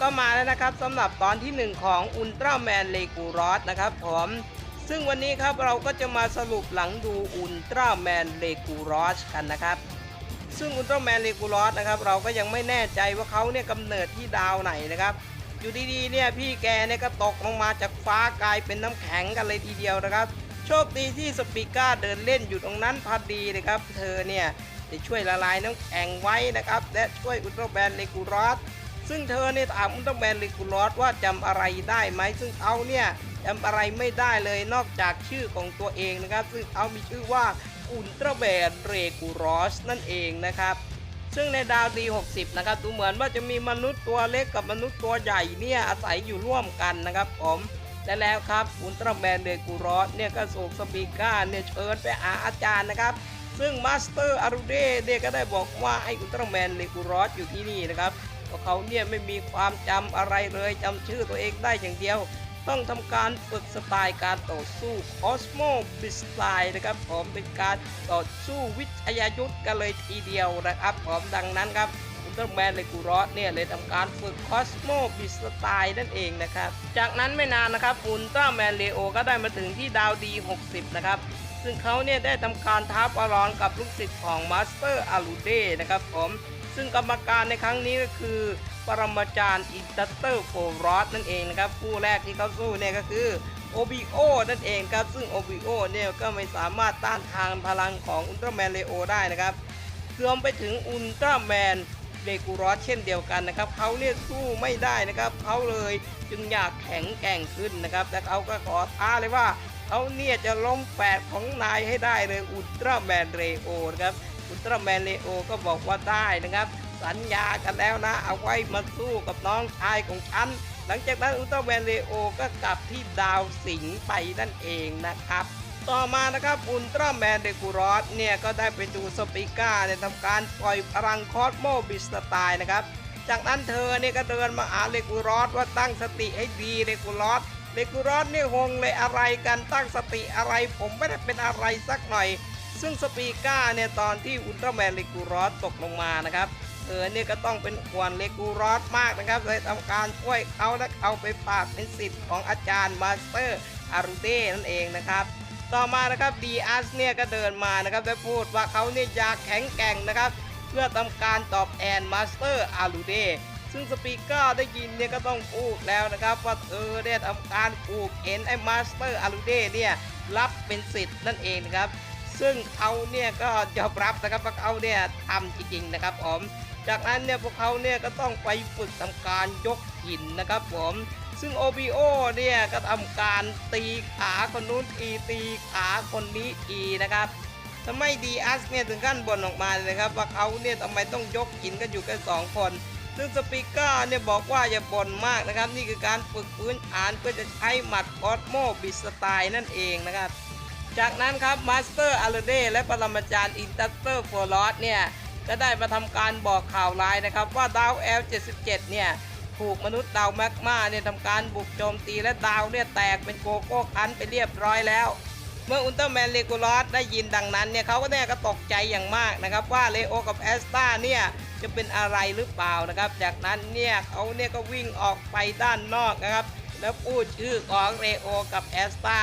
ก็มาแล้วนะครับสำหรับตอนที่ 1 ของอุลตร้าแมนเลกูรอสนะครับผมซึ่งวันนี้ครับเราก็จะมาสรุปหลังดูอุลตร้าแมนเลกูรอสกันนะครับ ซึ่งอุลตร้าแมนเลกูรอสนะครับเราก็ยังไม่แน่ใจว่าเขาเนี่ยกำเนิดที่ดาวไหนนะครับ อยู่ดีๆเนี่ยพี่แกเนี่ยก็ตกลงมาจากฟ้ากลายเป็นน้ำแข็งกันเลยทีเดียวนะครับ โชคดีที่สปีก้าเดินเล่นอยู่ตรงนั้นพอดีนะครับ เธอเนี่ยจะช่วยละลายน้ำแข็งไว้นะครับและช่วยอุลตร้าแมนเลกูรอส ซึ่งเธอเนี่ยถามอุลตร้าแมนเลกูรอสว่าจำอะไรได้ไหมซึ่งเขาเนี่ยจำอะไรไม่ได้เลยนอกจากชื่อของตัวเองนะครับ ซึ่งเขามีชื่อว่าอุลตร้าแมนเรกูรอสนั่นเองนะครับ ซึ่งในดาวดี 60 นะครับดูเหมือนว่าจะมีมนุษย์ตัวเล็กกับมนุษย์ตัวใหญ่เนี่ยอาศัยอยู่ร่วมกันนะครับผมและแล้วครับอุลตร้าแมนเรกูรอสเนี่ยก็ส่งสปีก้าเนี่ยเชิญไปหาอาจารย์นะครับซึ่งมาสเตอร์อารูเดเนี่ยก็ได้บอกว่าไอ้อุลตร้าแมนเรกูรอสอยู่ที่นี่นะครับ พราเขาเนี่ยไม่มีความจำอะไรเลยจำชื่อตัวเองได้อย่างเดียว ต้องทำการฝึกสไตล์การต่อสู้คอสโมบิสไตล์นะครับผมเป็นการต่อสู้วิทยายุทธ์กันเลยทีเดียวนะครับผมดังนั้นครับอุลตร้าแมนเลกูรอสเนี่ยเลยทำการฝึกคอสโมบิสไตล์นั่นเองนะครับ จากนั้นไม่นานนะครับอุลตร้าแมนเลโอก็ได้มาถึงที่ดาวดี 60 นะครับ ซึ่งเขาเนี่ยได้ทำการท้าประลองกับลูกศิษย์ของมาสเตอร์อารูเดนะครับผมซึ่งกรรมการในครั้งนี้ก็คือ ปรมาจารย์อินเตอร์โฟรอสนั่นเองนะครับคู่แรกที่เขาสู้เนี่ยก็คือโอบิโอนั่นเองครับ ซึ่งโอบิโอเนี่ยก็ไม่สามารถต้านทานพลังของอุลตร้าแมนเลโอได้นะครับรวมไปถึงอุลตร้าแมนเดกูรอสเช่นเดียวกันนะครับเขาเนี่ยสู้ไม่ได้นะครับเขาเลยจึงอยากแข็งแกร่งขึ้นนะครับแต่เขาก็ขอท้าเลยว่า เขาเนี่ยจะล้มแฝดของนายให้ได้เลยอุลตร้าแมนเรโอนะครับอุลตร้าแมนเลโอก็บอกว่าได้นะครับ สัญญากันแล้วนะ เอาไว้มาสู้กับน้องชายของฉันหลังจากนั้นอุลตร้าแมนเลโอก็กลับที่ดาวสิงห์ไปนั่นเองนะครับต่อมานะครับอุลตร้าแมนเดกูรอสเนี่ยก็ได้ไปดูสปิก้าเนี่ยทำการปล่อยพลังคอสโมบิสตล์นะครับ จากนั้นเธอเนี่ยก็เดินมาหาเลกูรอสว่าตั้งสติให้ดีเลกูรอส เลกูรอสเนี่ยงงเลยอะไรกันตั้งสติอะไรผมไม่ได้เป็นอะไรสักหน่อย ซึ่งสปีก้าเนี่ยตอนที่อุลตร้าแมนเลกูรอสตกลงมานะครับเธอเนี่ยก็ต้องเป็นห่วงเลกูรอสมากนะครับเลยทำการช่วยเขาและเอาไปฝากเป็นสิทธิ์ของอาจารย์มาสเตอร์อารูเดนั่นเองนะครับต่อมานะครับดีอาสเนี่ยก็เดินมานะครับและพูดว่าเขาเนี่ยอยากแข็งแกร่งนะครับ เพื่อทำการตอบแทนมาสเตอร์อารูเด ซึ่งสปีกเกอร์ได้ยินเนี่ยก็ต้องพูดแล้วนะครับ ว่าเธอได้ทำการปลูกเอ็นไอ้มาสเตอร์อารูเดเนี่ยรับเป็นสิทธิ์นั่นเองนะครับ ซึ่งเขาเนี่ยก็ยอมรับนะครับว่าเขาเนี่ยทำจริงๆนะครับผมจากนั้นเนี่ยพวกเขาเนี่ยก็ต้องไปฝึกทำการยกหินนะครับผมซึ่ง OBO เนี่ยก็ทำการตีขาคนนู้นทีตีขาคนนี้ทีนะครับทำไมดีอัสเนี่ยถึงขั้นบ่นออกมาเลยนะครับ ว่าเขาเนี่ยทำไมต้องยกหินกันอยู่กันสองคน ซึ่งสปีกเกอร์เนี่ยบอกว่าอย่าบ่นมากนะครับ นี่คือการฝึกพื้นฐานเพื่อจะใช้หมัดออสโมบิสไตล์นั่นเองนะครับ จากนั้นครับมาสเตอร์อาร์เดและปรมาจารย์อินเตอร์โฟลอสเนี่ยก็ได้มาทำการบอกข่าวร้ายนะครับ ว่าดาว L77 เนี่ยถูกมนุษย์ดาวแมกมาเนี่ยทำการบุกโจมตีและดาวเนี่ยแตกเป็นโกโก้คันไปเรียบร้อยแล้ว เมื่ออุลตร้าแมนเลกูลอสได้ยินดังนั้นเนี่ยเขาก็แน่ก็ตกใจอย่างมากนะครับ ว่าเลโอกับแอสตาเนี่ยจะเป็นอะไรหรือเปล่านะครับ จากนั้นเนี่ยเขาเนี่ยก็วิ่งออกไปด้านนอกนะครับ แล้วพูดชื่อของเรโอกับแอสตา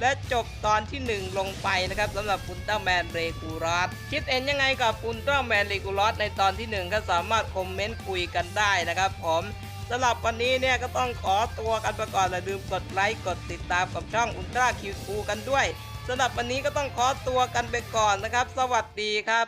และจบตอนที่ 1 ลงไปนะครับสำหรับอุลตร้าแมนเรกูลอสคิดเห็นยังไงกับอุลตร้าแมนเรกูลอสในตอนที่ 1 ก็สามารถคอมเมนต์คุยกันได้นะครับผม สำหรับวันนี้เนี่ยก็ต้องขอตัวกันไปก่อนอย่าลืมกดไลค์กดติดตามกับช่องอุลตร้าคิวคูกันด้วยสำหรับวันนี้ก็ต้องขอตัวกันไปก่อนนะครับ สวัสดีครับ